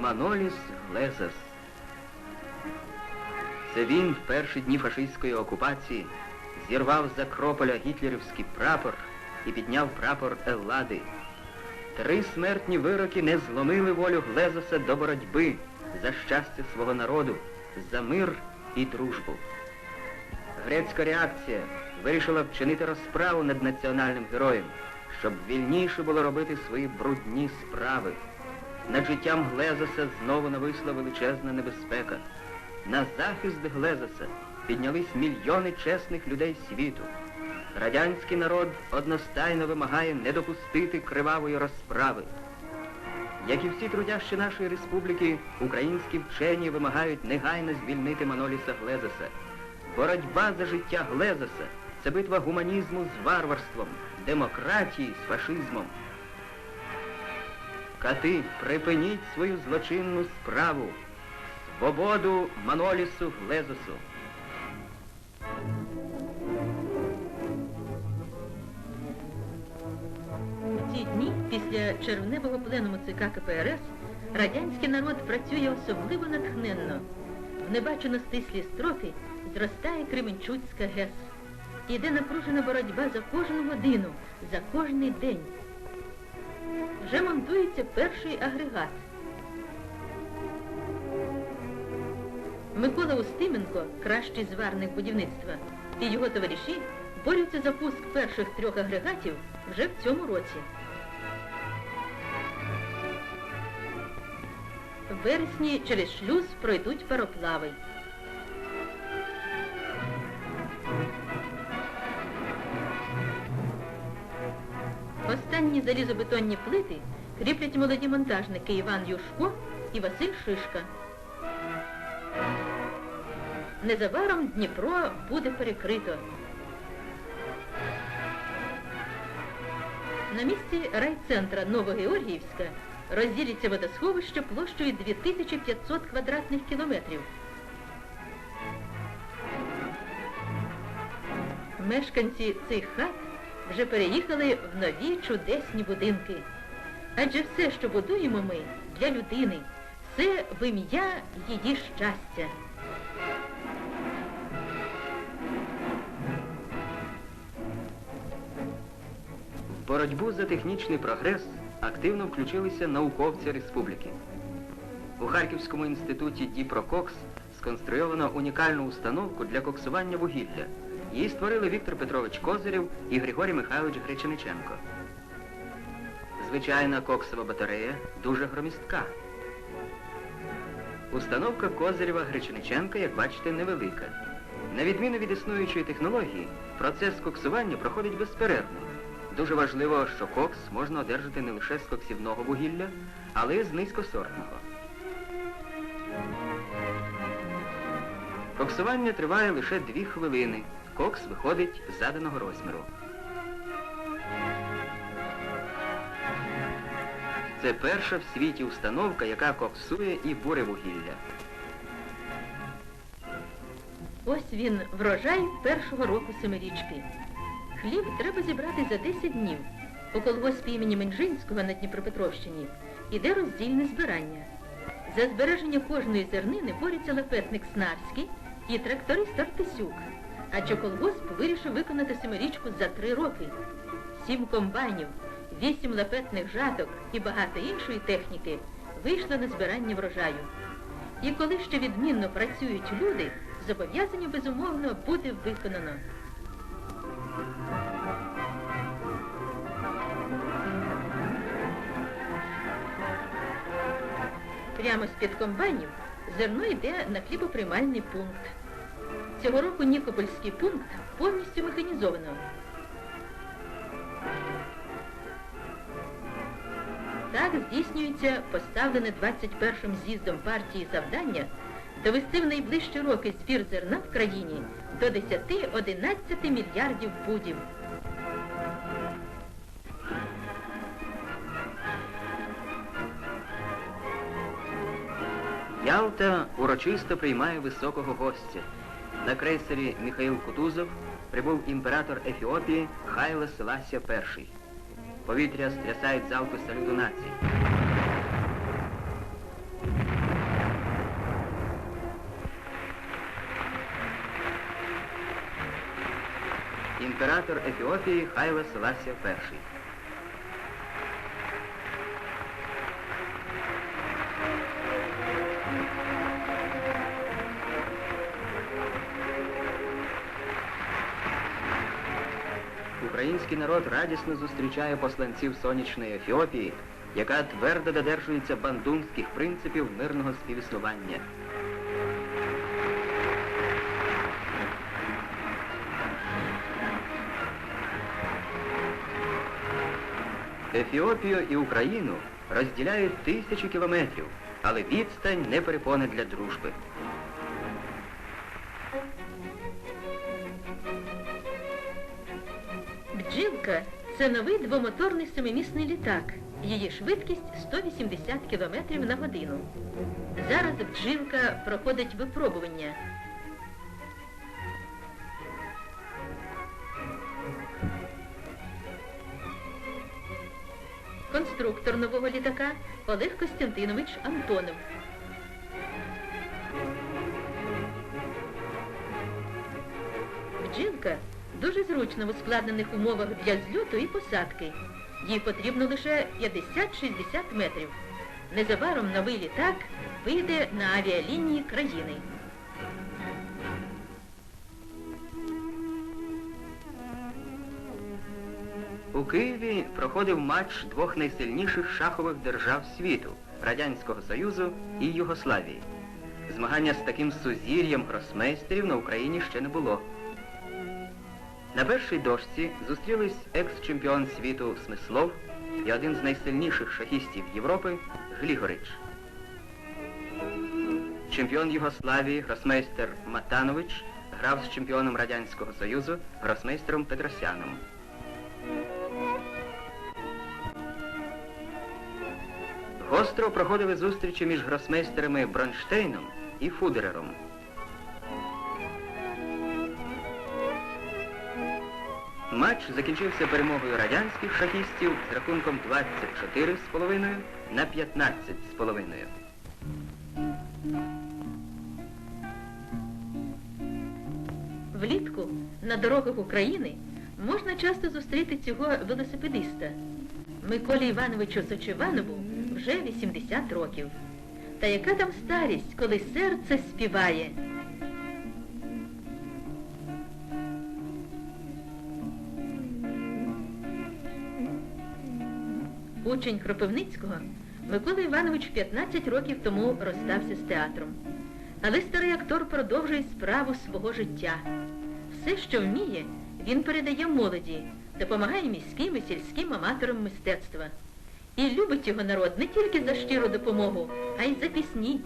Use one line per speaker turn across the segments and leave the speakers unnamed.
Маноліс Глезас. Це він в перші дні фашистської окупації зірвав з Акрополя гітлерівський прапор і підняв прапор Еллади. Три смертні вироки не зломили волю Глезоса до боротьби за щастя свого народу, за мир і дружбу. Грецька реакція вирішила вчинити розправу над національним героєм, щоб вільніше було робити свої брудні справи. Над життям Глезоса знову нависла величезна небезпека. На захист Глезоса піднялись мільйони чесних людей світу. Радянський народ одностайно вимагає не допустити кривавої розправи. Як і всі трудящі нашої республіки, українські вчені вимагають негайно звільнити Маноліса Глезоса. Боротьба за життя Глезоса це битва гуманізму з варварством, демократії з фашизмом. Кати, припиніть свою злочинну справу. Свободу Манолісу Глезосу.
У ці дні після червневого пленуму ЦК КПРС радянський народ працює особливо натхненно. В небачено стислі строки зростає Кременчуцька ГЕС. Іде напружена боротьба за кожну годину, за кожний день. Вже монтується перший агрегат. Микола Устименко, кращий зварник будівництва, і його товариші борються за пуск перших трьох агрегатів вже в цьому році. В вересні через шлюз пройдуть пароплави. Останні залізобетонні плити кріплять молоді монтажники Іван Юшко і Василь Шишка. Незабаром Дніпро буде перекрито. На місці райцентра Новогеоргіївська розділяться водосховище площею 2500 квадратних кілометрів. Мешканці цих хат вже переїхали в нові чудесні будинки. Адже все, що будуємо ми для людини, все в ім'я її щастя.
В боротьбу за технічний прогрес активно включилися науковці республіки. У Харківському інституті Діпрококс сконструйовано унікальну установку для коксування вугілля. Її створили Віктор Петрович Козирєв і Григорій Михайлович Гречениченко. Звичайна коксова батарея дуже громістка. Установка Козирєва Гречениченка, як бачите, невелика. На відміну від існуючої технології, процес коксування проходить безперервно. Дуже важливо, що кокс можна одержати не лише з коксівного вугілля, але й з низькосортного. Коксування триває лише дві хвилини. Кокс виходить з заданого розміру. Це перша в світі установка, яка коксує і буре вугілля.
Ось він, врожай першого року семирічки. Хліб треба зібрати за 10 днів. У колгоспі імені Менжинського на Дніпропетровщині іде роздільне збирання. За збереження кожної зернини борються лапетник Снарський і тракторист Артисюк. Адже колгосп вирішив виконати семирічку за три роки. Сім комбайнів, вісім лапетних жаток і багато іншої техніки вийшло на збирання врожаю. І коли ще відмінно працюють люди, зобов'язання безумовно буде виконано. Прямо з-під комбайнів зерно йде на хлібоприймальний пункт. Цього року Нікопольський пункт повністю механізовано. Так здійснюється поставлене 21-м з'їздом партії завдання довести в найближчі роки збір зерна в країні до 10-11 мільярдів пудів.
Ялта урочисто приймає високого гостя. На крейсері Михаїл Кутузов прибув імператор Ефіопії Хайло Селасія І. Повітря стрясають залпи салюту нації. Імператор Ефіопії Хайло Селасія І. Український народ радісно зустрічає посланців сонячної Ефіопії, яка твердо додержується бандунських принципів мирного співіснування. Ефіопію і Україну розділяють тисячі кілометрів, але відстань не перепона для дружби.
Бджілка це новий двомоторний семимісний літак. Її швидкість 180 км на годину. Зараз бджілка проходить випробування. Конструктор нового літака Олег Костянтинович Антонов. Дуже зручна в ускладнених умовах для зльоту і посадки. Їй потрібно лише 50-60 метрів. Незабаром новий літак вийде на авіалінії країни.
У Києві проходив матч двох найсильніших шахових держав світу Радянського Союзу і Югославії. Змагання з таким сузір'ям гросмейстерів на Україні ще не було. На першій дошці зустрілись екс-чемпіон світу Смислов і один з найсильніших шахістів Європи Глігорич. Чемпіон Югославії гросмейстер Матанович грав з чемпіоном Радянського Союзу гросмейстером Петросяном. Гостро проходили зустрічі між гросмейстерами Бронштейном і Фудерером. Матч закінчився перемогою радянських шахістів з рахунком 24,5 на 15,5.
Влітку на дорогах України можна часто зустріти цього велосипедиста. Миколі Івановичу Сочеванову вже 80 років. Та яка там старість, коли серце співає? Учень Кропивницького Микола Іванович 15 років тому розстався з театром. Але старий актор продовжує справу свого життя. Все, що вміє, він передає молоді, допомагає міським і сільським аматорам мистецтва. І любить його народ не тільки за щиру допомогу, а й за пісні,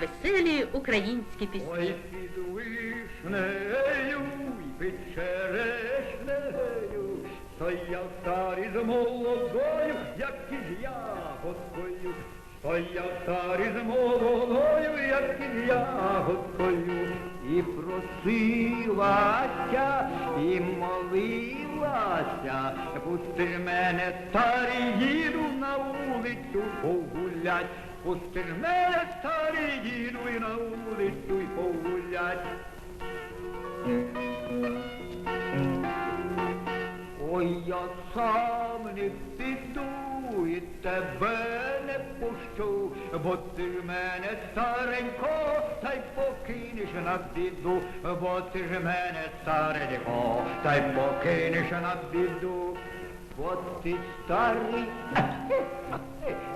веселі українські пісні.
Ой, під вишнею під черешнею стояв старий з молодою, як і із ягодкою. Стояв старий з молодою, як із ягодкою. І просилася, і молилася, пусти мене, старий, їду на вулицю погулять. Пусти мене, старий, їду і на вулицю й погулять. Ой, я сам не піду і тебе не пущу, бо ти ж мене старенько, та й покинеш на біду, бо ти ж мене старенько, та й покинеш на біду. Бо ти старий,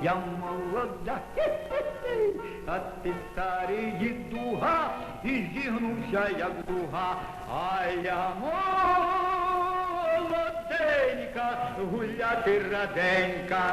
я молода, а ти старий дідуга, і зігнувся, як дуга, а я Radenka, Giulia Tirradenka.